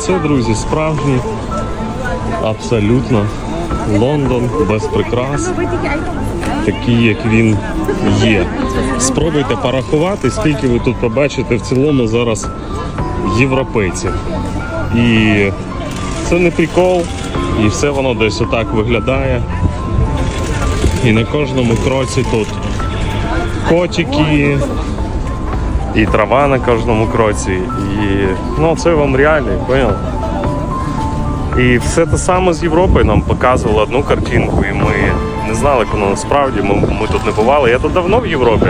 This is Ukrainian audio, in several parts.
оце, друзі, справжній абсолютно Лондон без прикрас, такий, як він є. Спробуйте порахувати, скільки ви тут побачите в цілому зараз європейців. І це не прикол, і все воно десь отак виглядає. І на кожному кроці тут котики, і трава на кожному кроці. І ну, це вам реально, понял? І все те саме з Європи нам показували одну картинку, і ми не знали, як насправді. Ми, ми тут не бували. Я тут давно в Європі.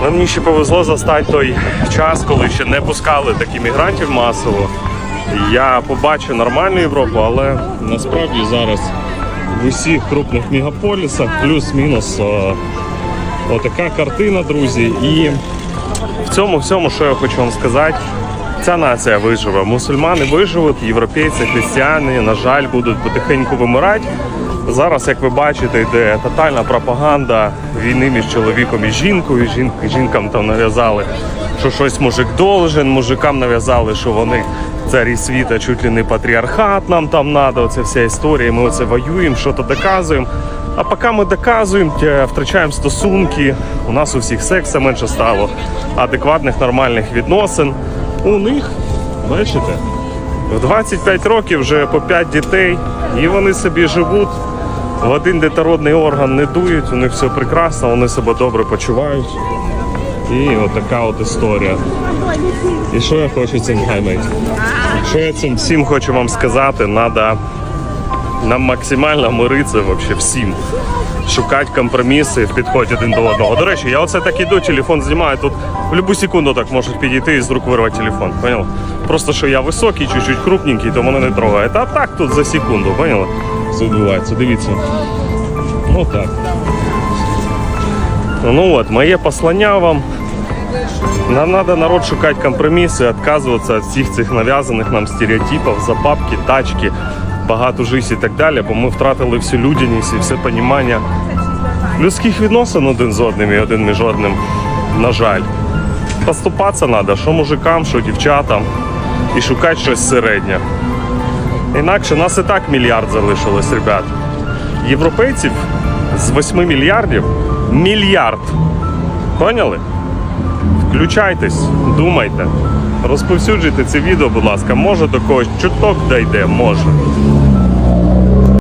Але мені ще повезло застати той час, коли ще не пускали таких мігрантів масово. Я побачив нормальну Європу, але насправді зараз в усіх крупних мегаполісах плюс-мінус е, отака картина, друзі. І в цьому всьому, що я хочу вам сказати, ця нація виживе. Мусульмани виживуть, європейці, християни, на жаль, будуть потихеньку вимирати. Зараз, як ви бачите, йде тотальна пропаганда війни між чоловіком і жінкою. Жін, жінкам там нав'язали, що щось мужик должен, мужикам нав'язали, що вони царі світа, чуть ли не патріархат нам там треба, оця вся історія. Ми оце воюємо, що то доказуємо. А поки ми доказуємо, втрачаємо стосунки, у нас у всіх секса менше стало, адекватних нормальних відносин. У них, бачите, в 25 років вже по 5 дітей, і вони собі живуть. В один детородний орган не дують, у них все прекрасно, вони себе добре почувають. І от така от історія. І що я хочу цим гаймати? Що я цим всім хочу вам сказати, треба нам максимально миритися вообще всім. Шукати компроміси в підході один до одного. До речі, я оце так іду, телефон знімаю. Тут в будь-яку секунду так можуть підійти і з рук вирвати телефон. Поняла? Просто що я високий, чуть-чуть крупненький, то мене не трогає. А так тут за секунду, поняла? Це відбувається. Дивіться. Ну так. Ну от, моє послання вам. Нам треба народ шукати компроміси, відказуватися від всіх цих нав'язаних нам стереотипів, запапки, тачки, багато життя і так далі, бо ми втратили всю людяність і все розуміння людських відносин один з одним і один між одним, на жаль. Поступатися треба, що мужикам, що дівчатам, і шукати щось середнє. Інакше нас і так мільярд залишилось, ребят. Європейців з 8 мільярдів мільярд. Поняли? Включайтесь, думайте, розповсюджуйте це відео, будь ласка, може до когось чуток дійде, може.